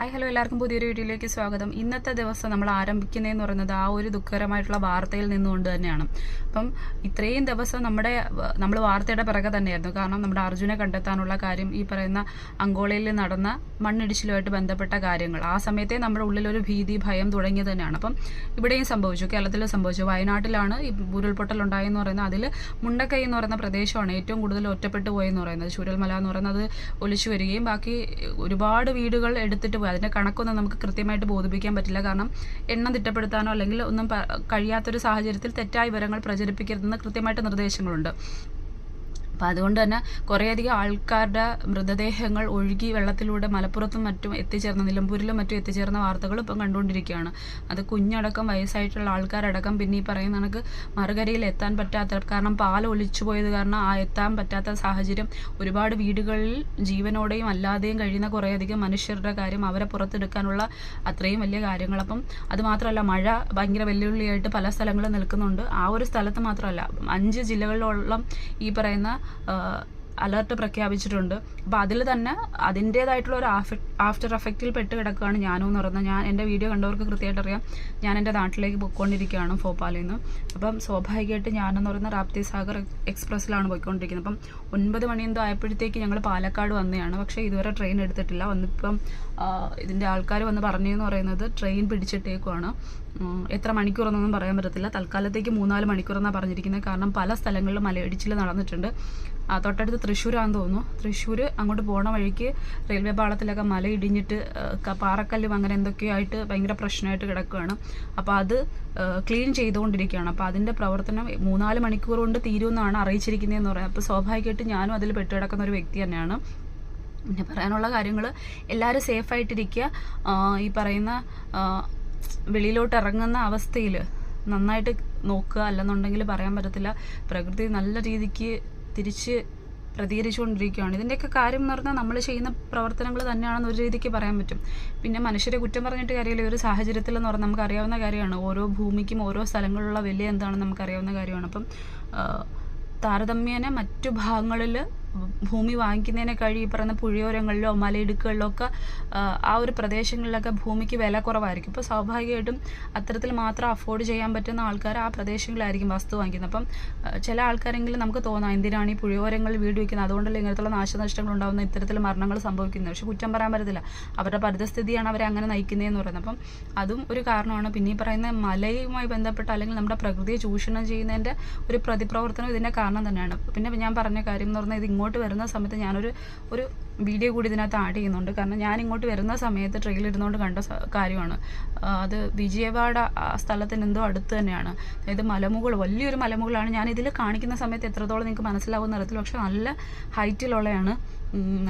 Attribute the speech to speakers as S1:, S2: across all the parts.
S1: Hi hello എല്ലാവർക്കും പുതിയൊരു വീഡിയോയിലേക്ക് സ്വാഗതം. ഇന്നത്തെ ദിവസം നമ്മൾ ആരംഭിക്കുന്നതെന്ന് പറയുന്നത് ആ ഒരു ദുഃഖകരമായിട്ടുള്ള വാർത്തയിൽ നിന്നുകൊണ്ട് തന്നെയാണ്. അപ്പം ഇത്രയും ദിവസം നമ്മുടെ നമ്മൾ വാർത്തയുടെ പിറകെ തന്നെയായിരുന്നു. കാരണം നമ്മുടെ അർജുനെ കണ്ടെത്താനുള്ള കാര്യം ഈ പറയുന്ന അങ്കോളയിൽ നടന്ന മണ്ണിടിച്ചിലുമായിട്ട് ബന്ധപ്പെട്ട കാര്യങ്ങൾ. ആ സമയത്തെ നമ്മുടെ ഉള്ളിലൊരു ഭീതി ഭയം തുടങ്ങിയത് തന്നെയാണ്. അപ്പം ഇവിടെയും സംഭവിച്ചു. കേരളത്തിൽ സംഭവിച്ചു. വയനാട്ടിലാണ് ഈ ഉരുൾപൊട്ടൽ ഉണ്ടായെന്ന് പറയുന്നത്. അതിൽ മുണ്ടക്കൈ എന്ന് പറയുന്ന പ്രദേശമാണ് ഏറ്റവും കൂടുതൽ ഒറ്റപ്പെട്ടു പോയെന്ന് പറയുന്നത്. ചൂരൽമല എന്ന് പറയുന്നത് ഒലിച്ചു വരികയും ബാക്കി ഒരുപാട് വീടുകൾ എടുത്തിട്ട് അതിന്റെ കണക്കൊന്നും നമുക്ക് കൃത്യമായിട്ട് ബോധിപ്പിക്കാൻ പറ്റില്ല. കാരണം എണ്ണം തിട്ടപ്പെടുത്താനോ അല്ലെങ്കിൽ ഒന്നും കഴിയാത്തൊരു സാഹചര്യത്തിൽ തെറ്റായ വിവരങ്ങൾ പ്രചരിപ്പിക്കരുതെന്ന് കൃത്യമായിട്ട് നിർദ്ദേശങ്ങളുണ്ട്. അപ്പം അതുകൊണ്ട് തന്നെ കുറേയധികം ആൾക്കാരുടെ മൃതദേഹങ്ങൾ ഒഴുകി വെള്ളത്തിലൂടെ മലപ്പുറത്തും മറ്റും എത്തിച്ചേർന്ന നിലമ്പൂരിലും മറ്റും എത്തിച്ചേർന്ന വാർത്തകൾ ഇപ്പം കണ്ടുകൊണ്ടിരിക്കുകയാണ്. അത് കുഞ്ഞടക്കം വയസ്സായിട്ടുള്ള ആൾക്കാരടക്കം പിന്നെ ഈ പറയുന്ന കണക്ക് മറുകരയിൽ എത്താൻ പറ്റാത്ത കാരണം പാൽ ഒലിച്ചു പോയത് കാരണം ആ എത്താൻ പറ്റാത്ത സാഹചര്യം ഒരുപാട് വീടുകളിൽ ജീവനോടെയും അല്ലാതെയും കഴിയുന്ന കുറേയധികം മനുഷ്യരുടെ കാര്യം അവരെ പുറത്തെടുക്കാനുള്ള അത്രയും വലിയ കാര്യങ്ങൾ. അപ്പം അത് മാത്രമല്ല മഴ ഭയങ്കര വെല്ലുവിളിയായിട്ട് പല സ്ഥലങ്ങളിൽ നിൽക്കുന്നുണ്ട്. ആ ഒരു സ്ഥലത്ത് മാത്രമല്ല അഞ്ച് ജില്ലകളിലുള്ള ഈ പറയുന്ന 呃 അലർട്ട് പ്രഖ്യാപിച്ചിട്ടുണ്ട്. അപ്പോൾ അതിൽ തന്നെ അതിന്റേതായിട്ടുള്ള ഒരു ആഫ്റ്റർ എഫക്റ്റിൽ പെട്ട് കിടക്കുകയാണ് ഞാനും എന്ന് പറയുന്നത്. ഞാൻ എന്റെ വീഡിയോ കണ്ടവർക്ക് കൃത്യമായിട്ട് അറിയാം. ഞാൻ എന്റെ നാട്ടിലേക്ക് പോയിക്കൊണ്ടിരിക്കുകയാണ് ഭോപ്പാലിൽ നിന്ന് അപ്പം സ്വാഭാവികമായിട്ട് ഞാനെന്ന് പറയുന്ന റാപ്തി സാഗർ എക്സ്പ്രസ്സിലാണ് പോയിക്കൊണ്ടിരിക്കുന്നത്. അപ്പം ഒൻപത് മണി എന്തോ ആയപ്പോഴത്തേക്ക് ഞങ്ങൾ പാലക്കാട് വന്നതാണ്. പക്ഷേ ഇതുവരെ ട്രെയിൻ എടുത്തിട്ടില്ല. വന്നിപ്പം ഇതിന്റെ ആൾക്കാർ വന്ന് പറഞ്ഞതെന്ന് പറയുന്നത് ട്രെയിൻ പിടിച്ചിട്ടേക്കുവാണ്. എത്ര മണിക്കൂറെന്നൊന്നും പറയാൻ പറ്റത്തില്ല. തൽക്കാലത്തേക്ക് മൂന്നാൽ മണിക്കൂറെന്നാണ് പറഞ്ഞിരിക്കുന്നത്. കാരണം പല സ്ഥലങ്ങളിലും മലയിടിച്ചിൽ നടന്നിട്ടുണ്ട്. തൊട്ടടുത്ത് തൃശ്ശൂരാന്ന് തോന്നുന്നു. തൃശ്ശൂർ അങ്ങോട്ട് പോണ വഴിക്ക് റെയിൽവേ പാളത്തിലൊക്കെ മല ഇടിഞ്ഞിട്ട് പാറക്കല്ലും അങ്ങനെ എന്തൊക്കെയോ ആയിട്ട് ഭയങ്കര പ്രശ്നമായിട്ട് കിടക്കുകയാണ്. അപ്പോൾ അത് ക്ലീൻ ചെയ്തുകൊണ്ടിരിക്കുകയാണ്. അപ്പോൾ അതിന്റെ പ്രവർത്തനം മൂന്നാൽ മണിക്കൂർ കൊണ്ട് തീരുമെന്നാണ് അറിയിച്ചിരിക്കുന്നതെന്ന് പറയാം. അപ്പോൾ സ്വാഭാവികമായിട്ട് ഞാനും അതിൽ പെട്ടുകിടക്കുന്ന ഒരു വ്യക്തി തന്നെയാണ്. പിന്നെ പറയാനുള്ള കാര്യങ്ങൾ എല്ലാവരും സേഫായിട്ടിരിക്കുക. ഈ പറയുന്ന വെളിയിലോട്ട് ഇറങ്ങുന്ന അവസ്ഥയിൽ നന്നായിട്ട് നോക്കുക. അല്ലെന്നുണ്ടെങ്കിൽ പറയാൻ പറ്റത്തില്ല. പ്രകൃതി നല്ല രീതിക്ക് തിരിച്ച് പ്രതികരിച്ചുകൊണ്ടിരിക്കുകയാണ്. ഇതിന്റെയൊക്കെ കാര്യം എന്ന് പറഞ്ഞാൽ നമ്മൾ ചെയ്യുന്ന പ്രവർത്തനങ്ങൾ തന്നെയാണെന്ന് ഒരു രീതിക്ക് പറയാൻ പറ്റും. പിന്നെ മനുഷ്യരെ കുറ്റം പറഞ്ഞിട്ട് കാര്യമില്ല. ഒരു സാഹചര്യത്തിൽ എന്ന് പറഞ്ഞാൽ നമുക്ക് അറിയാവുന്ന കാര്യമാണ്. ഓരോ ഭൂമിക്കും ഓരോ സ്ഥലങ്ങളിലുള്ള വില എന്താണെന്ന് നമുക്കറിയാവുന്ന കാര്യമാണ്. അപ്പം താരതമ്യേന മറ്റു ഭാഗങ്ങളിൽ ഭൂമി വാങ്ങിക്കുന്നതിനെ കഴി ഈ പറയുന്ന പുഴയോരങ്ങളിലോ മലയിടുക്കുകളിലോ ഒക്കെ ആ, ഒരു പ്രദേശങ്ങളിലൊക്കെ ഭൂമിക്ക് വില കുറവായിരിക്കും. ഇപ്പോൾ സ്വാഭാവികമായിട്ടും അത്തരത്തിൽ മാത്രം അഫോർഡ് ചെയ്യാൻ പറ്റുന്ന ആൾക്കാർ ആ പ്രദേശങ്ങളിലായിരിക്കും വസ്തു വാങ്ങിക്കുന്നത്. അപ്പം ചില ആൾക്കാരെങ്കിലും നമുക്ക് തോന്നാം എന്തിനാണ് ഈ പുഴയോരങ്ങളിൽ വീട് വയ്ക്കുന്നത് അതുകൊണ്ടല്ലേ ഇങ്ങനത്തുള്ള നാശനഷ്ടങ്ങൾ ഉണ്ടാകുന്ന ഇത്തരത്തിൽ മരണങ്ങൾ സംഭവിക്കുന്നത്. പക്ഷെ കുറ്റം പറയാൻ പറ്റത്തില്ല. അവരുടെ പരിതസ്ഥിതിയാണ് അവരെ അങ്ങനെ നയിക്കുന്നതെന്ന് പറയുന്നത്. അപ്പം അതും ഒരു കാരണമാണ്. പിന്നെ ഈ പറയുന്ന മലയുമായി ബന്ധപ്പെട്ട അല്ലെങ്കിൽ നമ്മുടെ പ്രകൃതിയെ ചൂഷണം ചെയ്യുന്നതിന്റെ ഒരു പ്രതിപ്രവർത്തനം ഇതിന്റെ കാരണം തന്നെയാണ്. പിന്നെ ഞാൻ പറഞ്ഞ കാര്യം എന്ന് പറഞ്ഞാൽ ഇത് ഇങ്ങോട്ട് വരുന്ന സമയത്ത് ഞാനൊരു ഒരു വീഡിയോ കൂടി ഇതിനകത്ത് ആഡ് ചെയ്യുന്നുണ്ട്. കാരണം ഞാൻ ഇങ്ങോട്ട് വരുന്ന സമയത്ത് ട്രെയിൽ ഇരുന്നുകൊണ്ട് കണ്ട കാര്യമാണ്. അത് വിജയവാഡ സ്ഥലത്തിന് എന്തോ അടുത്ത് തന്നെയാണ്. അതായത് മലമുകൾ വലിയൊരു മലമുകളാണ്. ഞാൻ ഇതിൽ കാണിക്കുന്ന സമയത്ത് എത്രത്തോളം നിങ്ങൾക്ക് മനസ്സിലാവുന്ന തരത്തിൽ പക്ഷെ നല്ല ഹൈറ്റിലുള്ളതാണ്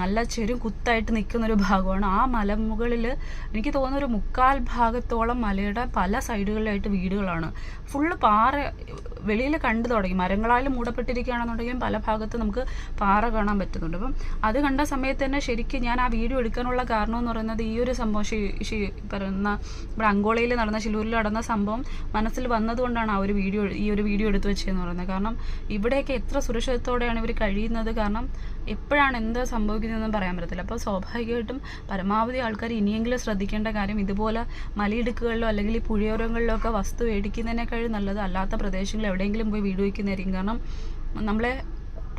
S1: നല്ല ചെരും കുത്തായിട്ട് നിൽക്കുന്ന ഒരു ഭാഗമാണ്. ആ മലമുകളിൽ എനിക്ക് തോന്നുന്ന ഒരു മുക്കാൽ ഭാഗത്തോളം മലയുടെ പല സൈഡുകളിലായിട്ട് വീടുകളാണ്. ഫുള്ള് പാറ വെളിയിൽ കണ്ടു തുടങ്ങി. മരങ്ങളാലും മൂടപ്പെട്ടിരിക്കുകയാണെന്നുണ്ടെങ്കിലും പല ഭാഗത്ത് നമുക്ക് പാറ കാണാൻ പറ്റുന്നുണ്ട്. അപ്പം അത് കണ്ട സമയത്ത് തന്നെ ശരിക്കും ഞാൻ ആ വീഡിയോ എടുക്കാനുള്ള കാരണം എന്ന് പറയുന്നത് ഈ ഒരു സംഭവം ഷി പറയുന്ന ഇവിടെ അങ്കോളയിൽ നടന്ന ശിലൂരിൽ നടന്ന സംഭവം മനസ്സിൽ വന്നതുകൊണ്ടാണ് ആ ഒരു വീഡിയോ ഈ ഒരു വീഡിയോ എടുത്തു വെച്ചതെന്ന് പറയുന്നത്. കാരണം ഇവിടെയൊക്കെ എത്ര സുരക്ഷിതത്തോടെയാണ് ഇവർ കഴിയുന്നത്. കാരണം എപ്പോഴാണ് എന്താ സംഭവിക്കുന്നതെന്നും പറയാൻ പറ്റത്തില്ല. അപ്പോൾ സ്വാഭാവികമായിട്ടും പരമാവധി ആൾക്കാർ ഇനിയെങ്കിലും ശ്രദ്ധിക്കേണ്ട കാര്യം ഇതുപോലെ മലയിടുക്കുകളിലോ അല്ലെങ്കിൽ ഈ പുഴയോരങ്ങളിലോ ഒക്കെ വസ്തു മേടിക്കുന്നതിനേക്കാളും നല്ലത് അല്ലാത്ത പ്രദേശങ്ങളിൽ എവിടെയെങ്കിലും പോയി വീട് വയ്ക്കുന്നതായിരിക്കും. കാരണം നമ്മളെ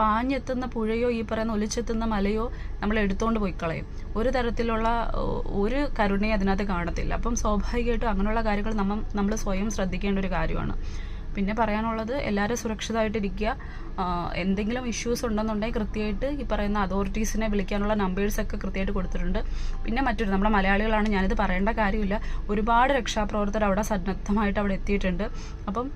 S1: പാഞ്ഞെത്തുന്ന പുഴയോ ഈ പറയുന്ന ഒലിച്ചെത്തുന്ന മലയോ നമ്മൾ എടുത്തുകൊണ്ട് പോയി കളയും. ഒരു തരത്തിലുള്ള ഒരു കരുണയും അതിനകത്ത് കാണത്തില്ല. അപ്പം സ്വാഭാവികമായിട്ടും അങ്ങനെയുള്ള കാര്യങ്ങൾ നമ്മൾ നമ്മൾ സ്വയം ശ്രദ്ധിക്കേണ്ട ഒരു കാര്യമാണ്. പിന്നെ പറയാനുള്ളത് എല്ലാവരും സുരക്ഷിതമായിട്ടിരിക്കുക. എന്തെങ്കിലും ഇഷ്യൂസ് ഉണ്ടെന്നുണ്ടെങ്കിൽ കൃത്യമായിട്ട് ഈ പറയുന്ന അതോറിറ്റീസിനെ വിളിക്കാനുള്ള നമ്പേഴ്സൊക്കെ കൃത്യമായിട്ട് കൊടുത്തിട്ടുണ്ട്. പിന്നെ മറ്റൊരു നമ്മുടെ മലയാളികളാണ് ഞാനിത് പറയേണ്ട കാര്യമില്ല. ഒരുപാട് രക്ഷാപ്രവർത്തകർ അവിടെ സന്നദ്ധമായിട്ട് അവിടെ എത്തിയിട്ടുണ്ട്. അപ്പം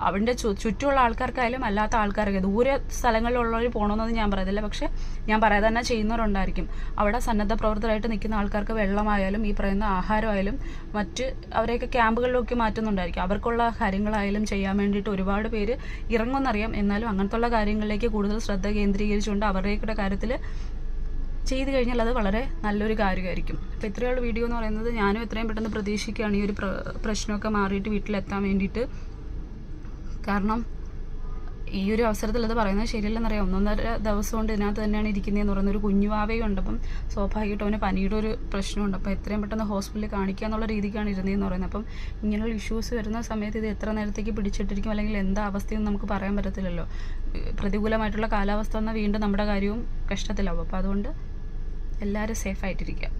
S1: അവന്റെ ചുറ്റുമുള്ള ആൾക്കാർക്കായാലും അല്ലാത്ത ആൾക്കാർക്ക് ദൂരെ സ്ഥലങ്ങളിലുള്ളവർ പോകണമെന്നൊന്നും ഞാൻ പറയത്തില്ല. പക്ഷേ ഞാൻ പറയാതെ തന്നെ ചെയ്യുന്നവരുണ്ടായിരിക്കും. അവിടെ സന്നദ്ധ പ്രവർത്തകരായിട്ട് നിൽക്കുന്ന ആൾക്കാർക്ക് വെള്ളമായാലും ഈ പറയുന്ന ആഹാരമായാലും മറ്റ് അവരെയൊക്കെ ക്യാമ്പുകളിലൊക്കെ മാറ്റുന്നുണ്ടായിരിക്കും. അവർക്കുള്ള കാര്യങ്ങളായാലും ചെയ്യാൻ വേണ്ടിയിട്ട് ഒരുപാട് പേര് ഇറങ്ങുമെന്നറിയാം. എന്നാലും അങ്ങനത്തുള്ള കാര്യങ്ങളിലേക്ക് കൂടുതൽ ശ്രദ്ധ കേന്ദ്രീകരിച്ചുകൊണ്ട് അവരുടെയൊക്കെ കാര്യത്തിൽ ചെയ്തു കഴിഞ്ഞാൽ അത് വളരെ നല്ലൊരു കാര്യമായിരിക്കും. അപ്പോൾ ഇത്രയുള്ള വീഡിയോ എന്ന് പറയുന്നത്. ഞാനും എത്രയും പെട്ടെന്ന് പ്രതീക്ഷിക്കുകയാണ് ഈ ഒരു പ്ര- പ്രശ്നമൊക്കെ മാറിയിട്ട് വീട്ടിലെത്താൻ വേണ്ടിയിട്ട്. കാരണം ഈ ഒരു അവസരത്തിൽ അത് പറയുന്നത് ശരിയല്ലെന്നറിയാം. ഒന്നൊന്നര ദിവസം കൊണ്ട് ഇതിനകത്ത് തന്നെയാണ് ഇരിക്കുന്നതെന്ന് പറയുന്ന ഒരു കുഞ്ഞുവാവയും ഉണ്ട് അപ്പം സ്വാഭാവികമായിട്ടും അവന് പനിയുടെ ഒരു പ്രശ്നമുണ്ട്. അപ്പോൾ എത്രയും പെട്ടെന്ന് ഹോസ്പിറ്റലിൽ കാണിക്കുക എന്നുള്ള രീതിക്കാണ് ഇരുന്നതെന്ന് പറയുന്നത്. അപ്പം ഇങ്ങനെയുള്ള ഇഷ്യൂസ് വരുന്ന സമയത്ത് ഇത് എത്ര നേരത്തേക്ക് പിടിച്ചിട്ടിരിക്കും? അല്ലെങ്കിൽ എന്താ അവസ്ഥയെന്ന് നമുക്ക് പറയാൻ പറ്റത്തില്ലല്ലോ. പ്രതികൂലമായിട്ടുള്ള കാലാവസ്ഥ എന്നാൽ വീണ്ടും നമ്മുടെ കാര്യവും കഷ്ടത്തിലാവും. അപ്പോൾ അതുകൊണ്ട് എല്ലാവരും സേഫായിട്ടിരിക്കുക